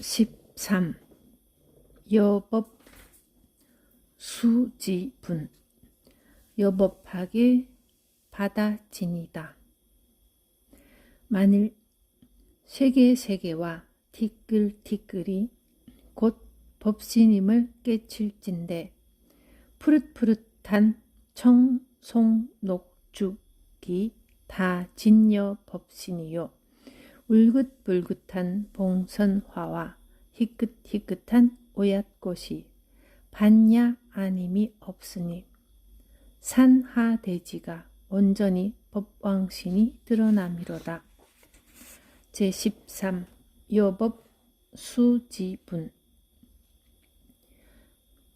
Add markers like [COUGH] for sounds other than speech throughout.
13. 여법 수지분 여법하게 받아지니다. 만일 세계 세계와 티끌 티끌이 곧 법신임을 깨칠진데 푸릇푸릇한 청송녹죽이 다 진여 법신이요 울긋불긋한 봉선화와 희끗희끗한 오얏꽃이 반야 아님이 없으니 산하대지가 온전히 법왕신이 드러남이로다. 제13 여법 수지분.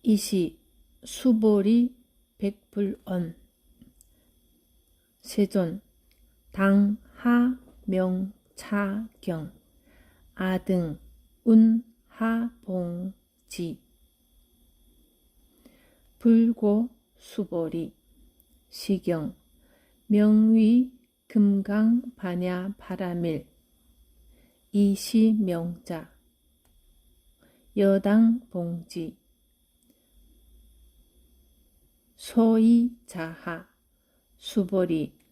이시 수보리 백불언. 세존 당하명 차경. 아등 운 하봉 지. 불고 수보리. 시경 명위 금강 반야 바라밀. 이시명자. 여당 봉지. 소이 자하. 수보리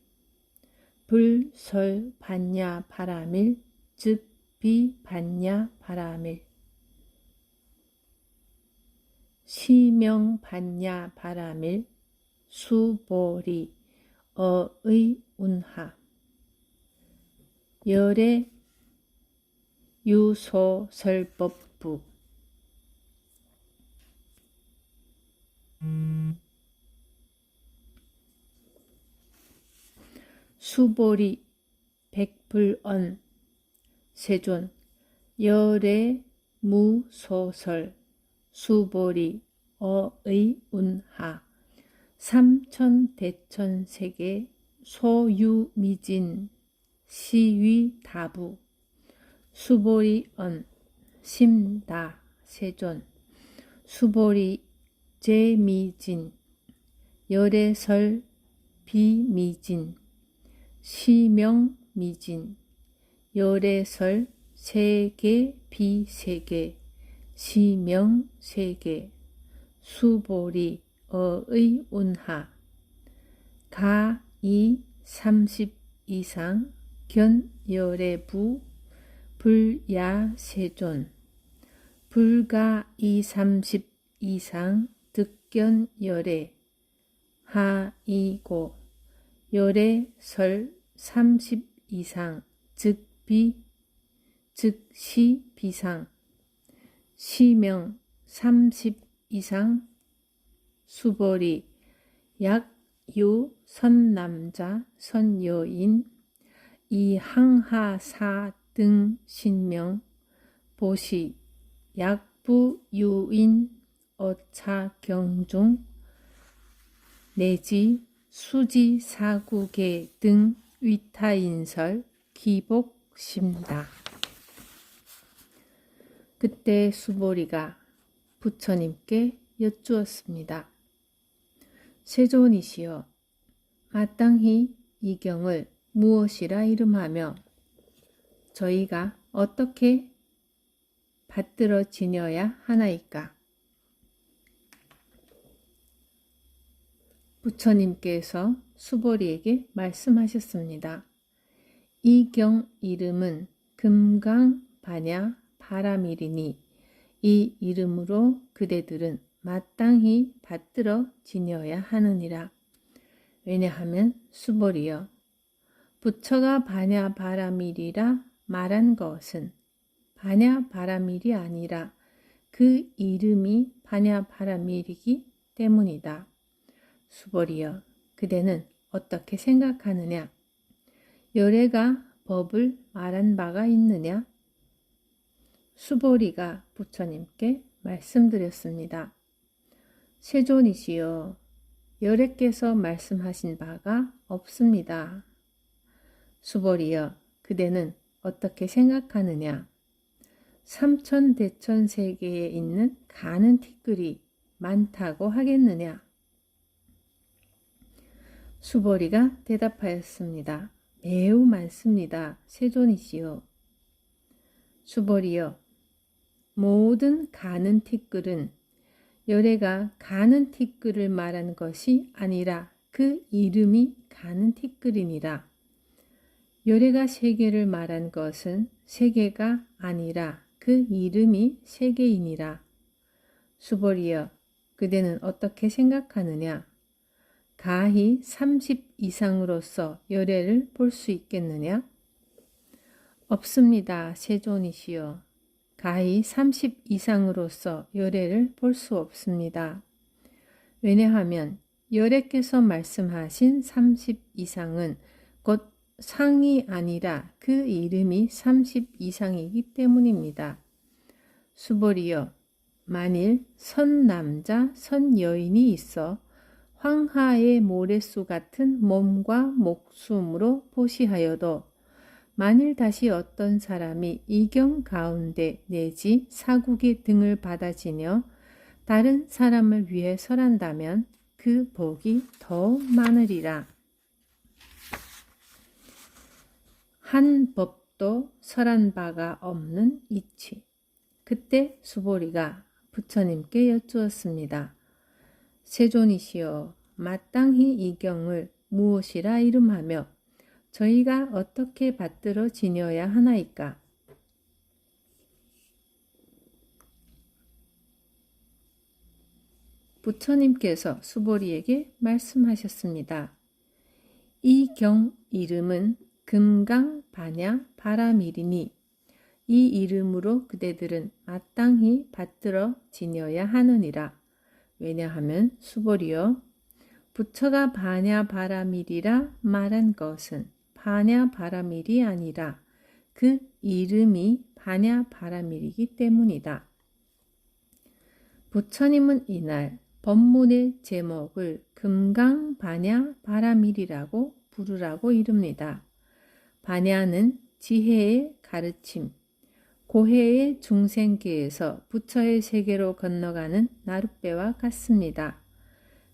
불설 반야 바라밀 즉 비반야 바라밀 시명 반야 바라밀 수보리 어의 운하. 열의 유소설법부 수보리 백불언 세존 열의 무소설 수보리 어의 운하 삼천대천세계 소유미진 시위다부 수보리언 심다 세존 수보리 제미진 열애설 비미진 시명미진 열애설 세계 비세계 시명세계 수보리 어의 운하. 가이 30 이상 견열애부 불야세존. 불가 230 이상 득견열애. 하이고 열애설 30 이상 즉 비 즉 시 비상. 시명 30 이상. 수벌이 약유 선남자 선여인 이항하사 등 신명 보시 약부 유인 어차 경중 내지 수지 사국계 등 위타인설 기복심다. 그때 수보리가 부처님께 여쭈었습니다. 세존이시여, 마땅히 이 경을 무엇이라 이름하며 저희가 어떻게 받들어 지녀야 하나이까? 부처님께서 수보리에게 말씀하셨습니다. 이 경 이름은 금강 반야 바라밀이니 이 이름으로 그대들은 마땅히 받들어 지녀야 하느니라. 왜냐하면 수보리여 부처가 반야 바라밀이라 말한 것은 반야 바라밀이 아니라 그 이름이 반야 바라밀이기 때문이다. 수보리여 그대는 어떻게 생각하느냐? 열애가 법을 말한 바가 있느냐? 수보리가 부처님께 말씀드렸습니다. 세존이시여, 열애께서 말씀하신 바가 없습니다. 수보리여, 그대는 어떻게 생각하느냐? 삼천대천 세계에 있는 가는 티끌이 많다고 하겠느냐? 수보리가 대답하였습니다. 매우 많습니다. 세존이시여. 수보리여, 모든 가는 티끌은 열애가 가는 티끌을 말한 것이 아니라 그 이름이 가는 티끌이니라. 열애가 세계를 말한 것은 세계가 아니라 그 이름이 세계이니라. 수벌이여, 그대는 어떻게 생각하느냐? 가히 30 이상으로서 열애를 볼 수 있겠느냐? 없습니다, 세존이시여. 가히 30 이상으로서 열애를 볼 수 없습니다. 왜냐하면 열애께서 말씀하신 30 이상은 곧 상이 아니라 그 이름이 30 이상이기 때문입니다. 수벌이여, 만일 선 남자, 선 여인이 있어 황하의 모래수 같은 몸과 목숨으로 보시하여도 만일 다시 어떤 사람이 이경 가운데 내지 사국의 등을 받아지며 다른 사람을 위해 설한다면 그 복이 더 많으리라. 한 법도 설한 바가 없는 이치. 그때 수보리가 부처님께 여쭈었습니다. 세존이시여, 마땅히 이 경을 무엇이라 이름하며 저희가 어떻게 받들어 지녀야 하나이까? 부처님께서 수보리에게 말씀하셨습니다. 이 경 이름은 금강 반야 바라밀이니 이 이름으로 그대들은 마땅히 받들어 지녀야 하느니라. 왜냐하면 수보리여 부처가 반야 바라밀이라 말한 것은 반야 바라밀이 아니라 그 이름이 반야 바라밀이기 때문이다. 부처님은 이날 법문의 제목을 금강 반야 바라밀이라고 부르라고 이릅니다. 반야는 지혜의 가르침, 고해의 중생계에서 부처의 세계로 건너가는 나룻배와 같습니다.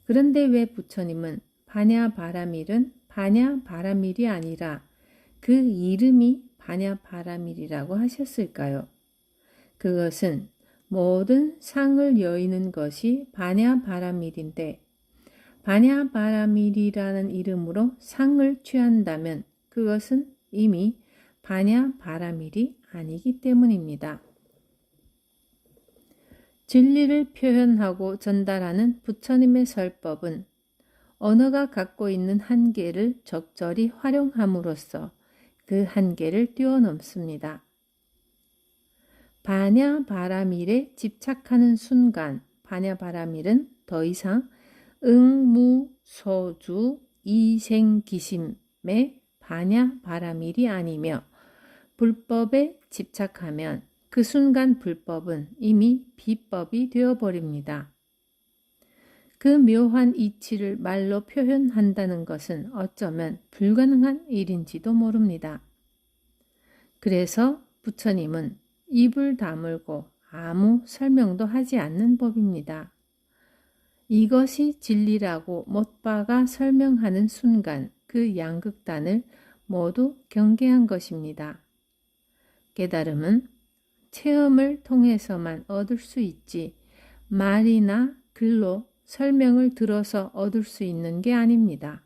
그런데 왜 부처님은 반야 바라밀은 반야 바라밀이 아니라 그 이름이 반야 바라밀이라고 하셨을까요? 그것은 모든 상을 여의는 것이 반야 바라밀인데 반야 바라밀이라는 이름으로 상을 취한다면 그것은 이미 반야 바라밀이 아니기 때문입니다. 진리를 표현하고 전달하는 부처님의 설법은 언어가 갖고 있는 한계를 적절히 활용함으로써 그 한계를 뛰어넘습니다. 반야 바라밀에 집착하는 순간 반야 바라밀은 더 이상 응무 소주 이생기심의 반야 바라밀이 아니며 불법에 집착하면 그 순간 불법은 이미 비법이 되어버립니다. 그 묘한 이치를 말로 표현한다는 것은 어쩌면 불가능한 일인지도 모릅니다. 그래서 부처님은 입을 다물고 아무 설명도 하지 않는 법입니다. 이것이 진리라고 못 박아 설명하는 순간 그 양극단을 모두 경계한 것입니다. 깨달음은 체험을 통해서만 얻을 수 있지 말이나 글로 설명을 들어서 얻을 수 있는 게 아닙니다.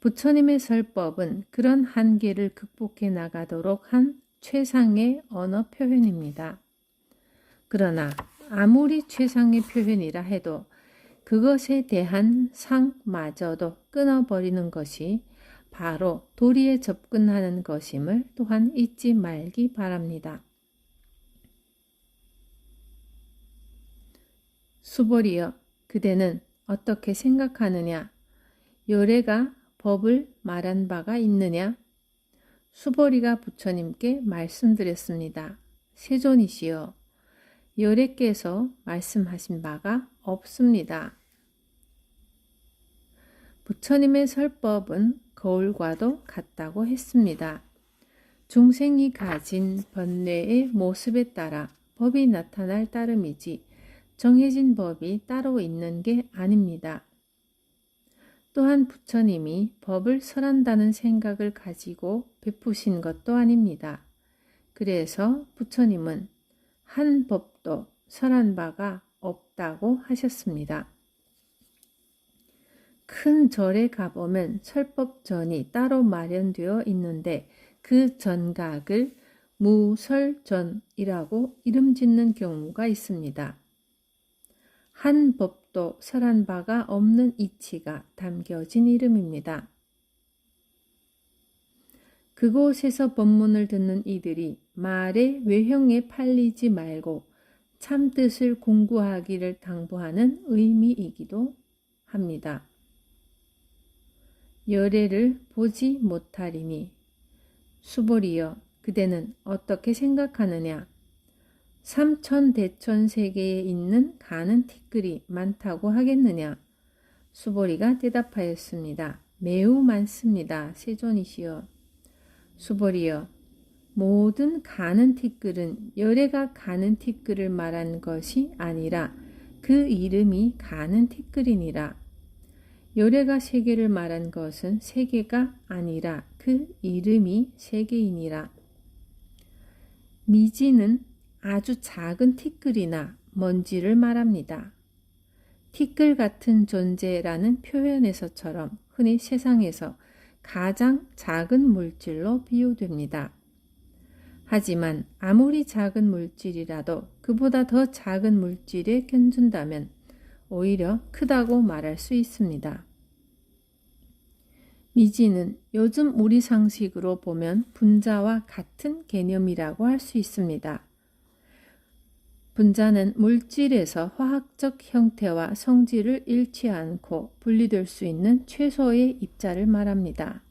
부처님의 설법은 그런 한계를 극복해 나가도록 한 최상의 언어 표현입니다. 그러나 아무리 최상의 표현이라 해도 그것에 대한 상마저도 끊어버리는 것이 바로 도리에 접근하는 것임을 또한 잊지 말기 바랍니다. 수보리여 그대는 어떻게 생각하느냐? 요래가 법을 말한 바가 있느냐? 수보리가 부처님께 말씀드렸습니다. 세존이시여, 요래께서 말씀하신 바가 없습니다. 부처님의 설법은 거울과도 같다고 했습니다. 중생이 가진 번뇌의 모습에 따라 법이 나타날 따름이지 정해진 법이 따로 있는 게 아닙니다. 또한 부처님이 법을 설한다는 생각을 가지고 베푸신 것도 아닙니다. 그래서 부처님은 한 법도 설한 바가 없다고 하셨습니다. 큰 절에 가보면 설법전이 따로 마련되어 있는데 그 전각을 무설전이라고 이름 짓는 경우가 있습니다. 한 법도 설한 바가 없는 이치가 담겨진 이름입니다. 그곳에서 법문을 듣는 이들이 말의 외형에 팔리지 말고 참뜻을 공부하기를 당부하는 의미이기도 합니다. 열애를 보지 못하리니 수보리여 그대는 어떻게 생각하느냐 삼천 대천 세계에 있는 가는 티끌이 많다고 하겠느냐 수보리가 대답하였습니다. 매우 많습니다. 세존이시여 수보리여 모든 가는 티끌은 열애가 가는 티끌을 말한 것이 아니라 그 이름이 가는 티끌이니라. 열애가 세계를 말한 것은 세계가 아니라 그 이름이 세계이니라. 미지는 아주 작은 티끌이나 먼지를 말합니다. 티끌 같은 존재라는 표현에서처럼 흔히 세상에서 가장 작은 물질로 비유됩니다. 하지만 아무리 작은 물질이라도 그보다 더 작은 물질에 견준다면 오히려 크다고 말할 수 있습니다. 미지는 요즘 우리 상식으로 보면 분자와 같은 개념이라고 할 수 있습니다. 분자는 물질에서 화학적 형태와 성질을 잃지 않고 분리될 수 있는 최소의 입자를 말합니다.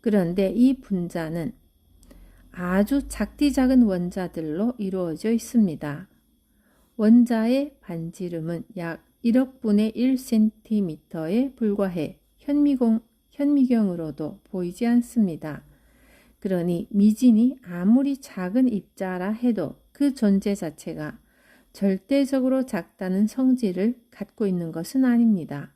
그런데 이 분자는 아주 작디 작은 원자들로 이루어져 있습니다. 원자의 반지름은 약 1억 분의 1cm에 불과해 현미공, 현미경으로도 보이지 않습니다. 그러니 미진이 아무리 작은 입자라 해도 그 존재 자체가 절대적으로 작다는 성질을 갖고 있는 것은 아닙니다.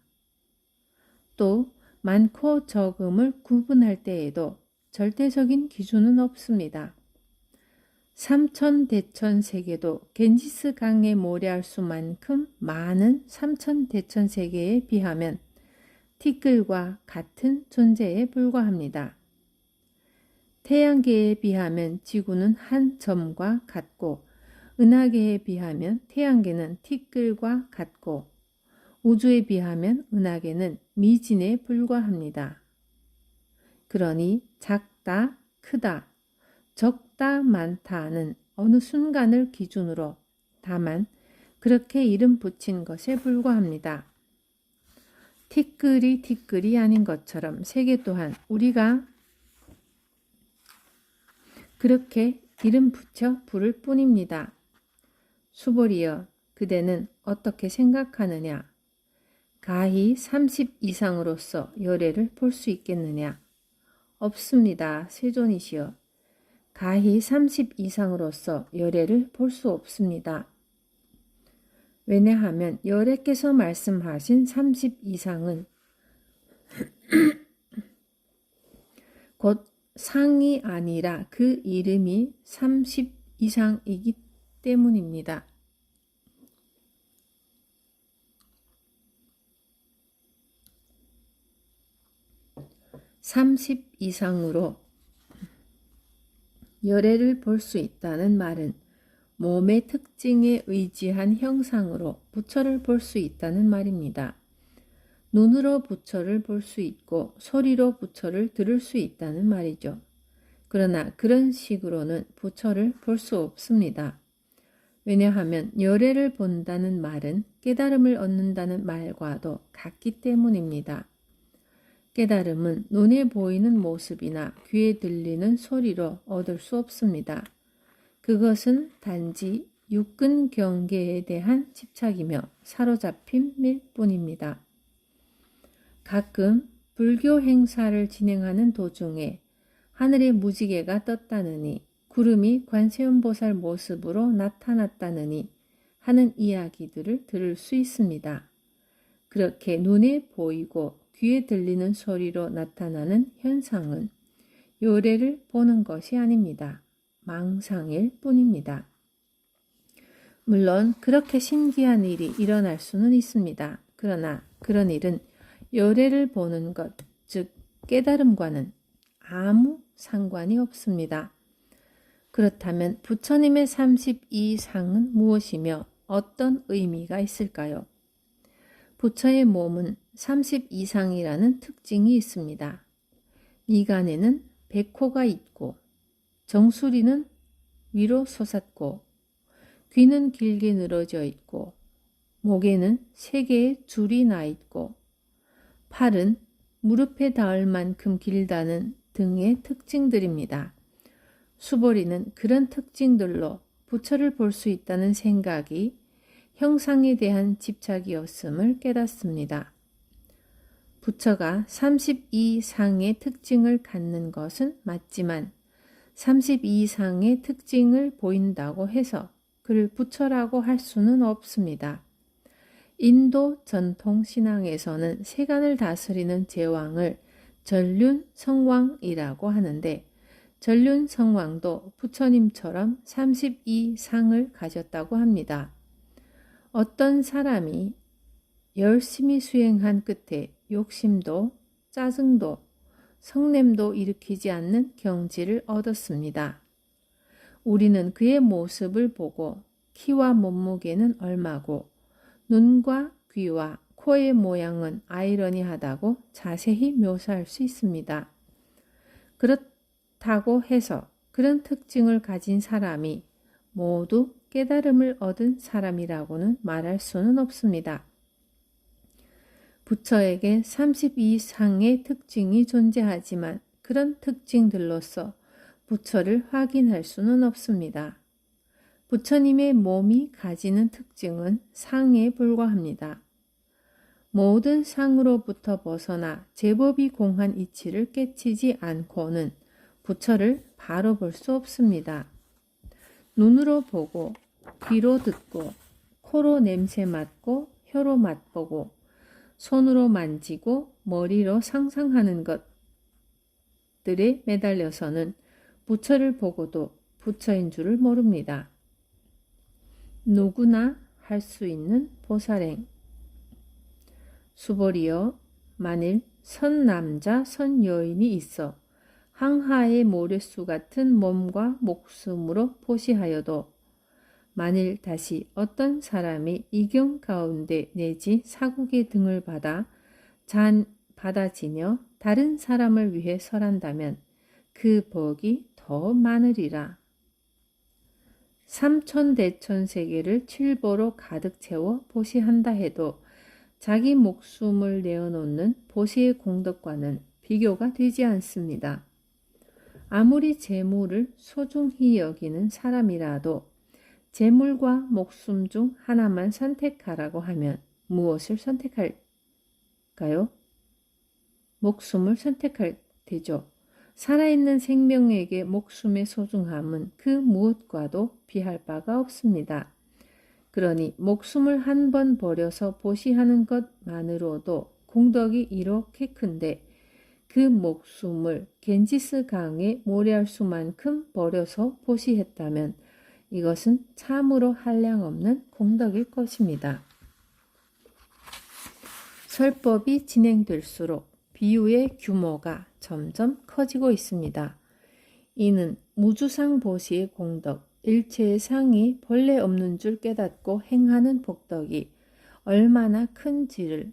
또 많고 적음을 구분할 때에도 절대적인 기준은 없습니다. 삼천대천 세계도 겐지스 강에 모래할 수만큼 많은 삼천대천 세계에 비하면 티끌과 같은 존재에 불과합니다. 태양계에 비하면 지구는 한 점과 같고 은하계에 비하면 태양계는 티끌과 같고 우주에 비하면 은하계는 미진에 불과합니다. 그러니 작다, 크다, 적다, 많다는 어느 순간을 기준으로 다만 그렇게 이름 붙인 것에 불과합니다. 티끌이 티끌이 아닌 것처럼 세계 또한 우리가 그렇게 이름 붙여 부를 뿐입니다. 수보리여, 그대는 어떻게 생각하느냐? 가히 30 이상으로서 열애를 볼 수 있겠느냐? 없습니다. 세존이시여. 가히 30 이상으로서 열애를 볼 수 없습니다. 왜냐하면 열애께서 말씀하신 30 이상은 [CLEARS THROAT] 곧 상이 아니라 그 이름이 30 이상이기 때문입니다. 30 이상으로 열애를 볼 수 있다는 말은 몸의 특징에 의지한 형상으로 부처를 볼 수 있다는 말입니다. 눈으로 부처를 볼 수 있고 소리로 부처를 들을 수 있다는 말이죠. 그러나 그런 식으로는 부처를 볼 수 없습니다. 왜냐하면 열애를 본다는 말은 깨달음을 얻는다는 말과도 같기 때문입니다. 깨달음은 눈에 보이는 모습이나 귀에 들리는 소리로 얻을 수 없습니다. 그것은 단지 육근 경계에 대한 집착이며 사로잡힘일 뿐입니다. 가끔 불교 행사를 진행하는 도중에 하늘에 무지개가 떴다느니 구름이 관세음보살 모습으로 나타났다느니 하는 이야기들을 들을 수 있습니다. 그렇게 눈에 보이고 귀에 들리는 소리로 나타나는 현상은 요래를 보는 것이 아닙니다. 망상일 뿐입니다. 물론 그렇게 신기한 일이 일어날 수는 있습니다. 그러나 그런 일은 열애를 보는 것, 즉 깨달음과는 아무 상관이 없습니다. 그렇다면 부처님의 32상은 무엇이며 어떤 의미가 있을까요? 부처의 몸은 32상이라는 특징이 있습니다. 미간에는 백호가 있고 정수리는 위로 솟았고 귀는 길게 늘어져 있고 목에는 세 개의 줄이 나 있고 팔은 무릎에 닿을 만큼 길다는 등의 특징들입니다. 수보리는 그런 특징들로 부처를 볼 수 있다는 생각이 형상에 대한 집착이었음을 깨닫습니다. 부처가 32상의 특징을 갖는 것은 맞지만 32상의 특징을 보인다고 해서 그를 부처라고 할 수는 없습니다. 인도 전통 신앙에서는 세간을 다스리는 제왕을 전륜 성왕이라고 하는데 전륜 성왕도 부처님처럼 32상을 가졌다고 합니다. 어떤 사람이 열심히 수행한 끝에 욕심도 짜증도 성냄도 일으키지 않는 경지를 얻었습니다. 우리는 그의 모습을 보고 키와 몸무게는 얼마고 눈과 귀와 코의 모양은 아이러니하다고 자세히 묘사할 수 있습니다. 그렇다고 해서 그런 특징을 가진 사람이 모두 깨달음을 얻은 사람이라고는 말할 수는 없습니다. 부처에게 32상의 특징이 존재하지만 그런 특징들로서 부처를 확인할 수는 없습니다. 부처님의 몸이 가지는 특징은 상에 불과합니다. 모든 상으로부터 벗어나 제법이 공한 이치를 깨치지 않고는 부처를 바로 볼 수 없습니다. 눈으로 보고, 귀로 듣고, 코로 냄새 맡고, 혀로 맛보고, 손으로 만지고, 머리로 상상하는 것들에 매달려서는 부처를 보고도 부처인 줄을 모릅니다. 누구나 할 수 있는 보살행. 수보리여, 만일 선 남자, 선 여인이 있어 항하의 모래수 같은 몸과 목숨으로 포시하여도 만일 다시 어떤 사람이 이경 가운데 내지 사국의 등을 받아 잔 받아지며 다른 사람을 위해 설한다면 그 복이 더 많으리라. 삼천대천 세계를 칠보로 가득 채워 보시한다 해도 자기 목숨을 내어놓는 보시의 공덕과는 비교가 되지 않습니다. 아무리 재물을 소중히 여기는 사람이라도 재물과 목숨 중 하나만 선택하라고 하면 무엇을 선택할까요? 목숨을 선택할 테죠. 살아있는 생명에게 목숨의 소중함은 그 무엇과도 비할 바가 없습니다. 그러니 목숨을 한 번 버려서 보시하는 것만으로도 공덕이 이렇게 큰데 그 목숨을 겐지스 강에 모래할 수만큼 버려서 보시했다면 이것은 참으로 한량 없는 공덕일 것입니다. 설법이 진행될수록 비유의 규모가 점점 커지고 있습니다. 이는 무주상 보시의 공덕, 일체의 상이 본래 없는 줄 깨닫고 행하는 복덕이 얼마나 큰지를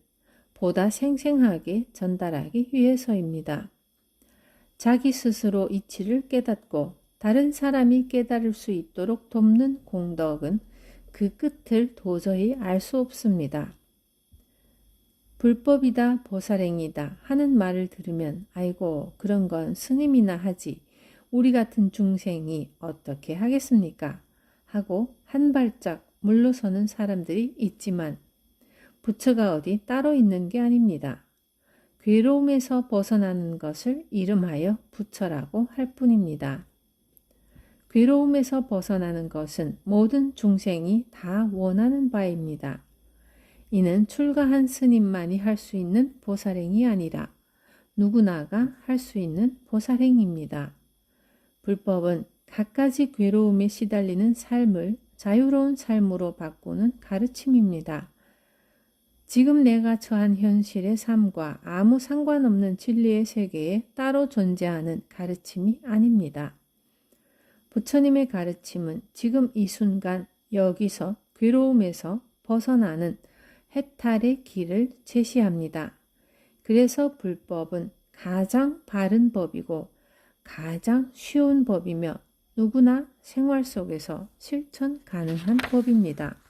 보다 생생하게 전달하기 위해서입니다. 자기 스스로 이치를 깨닫고 다른 사람이 깨달을 수 있도록 돕는 공덕은 그 끝을 도저히 알 수 없습니다. 불법이다, 보살행이다 하는 말을 들으면 아이고 그런 건 스님이나 하지 우리 같은 중생이 어떻게 하겠습니까? 하고 한 발짝 물러서는 사람들이 있지만 부처가 어디 따로 있는 게 아닙니다. 괴로움에서 벗어나는 것을 이름하여 부처라고 할 뿐입니다. 괴로움에서 벗어나는 것은 모든 중생이 다 원하는 바입니다. 이는 출가한 스님만이 할 수 있는 보살행이 아니라 누구나가 할 수 있는 보살행입니다. 불법은 갖가지 괴로움에 시달리는 삶을 자유로운 삶으로 바꾸는 가르침입니다. 지금 내가 처한 현실의 삶과 아무 상관없는 진리의 세계에 따로 존재하는 가르침이 아닙니다. 부처님의 가르침은 지금 이 순간 여기서 괴로움에서 벗어나는 해탈의 길을 제시합니다. 그래서 불법은 가장 바른 법이고 가장 쉬운 법이며 누구나 생활 속에서 실천 가능한 법입니다.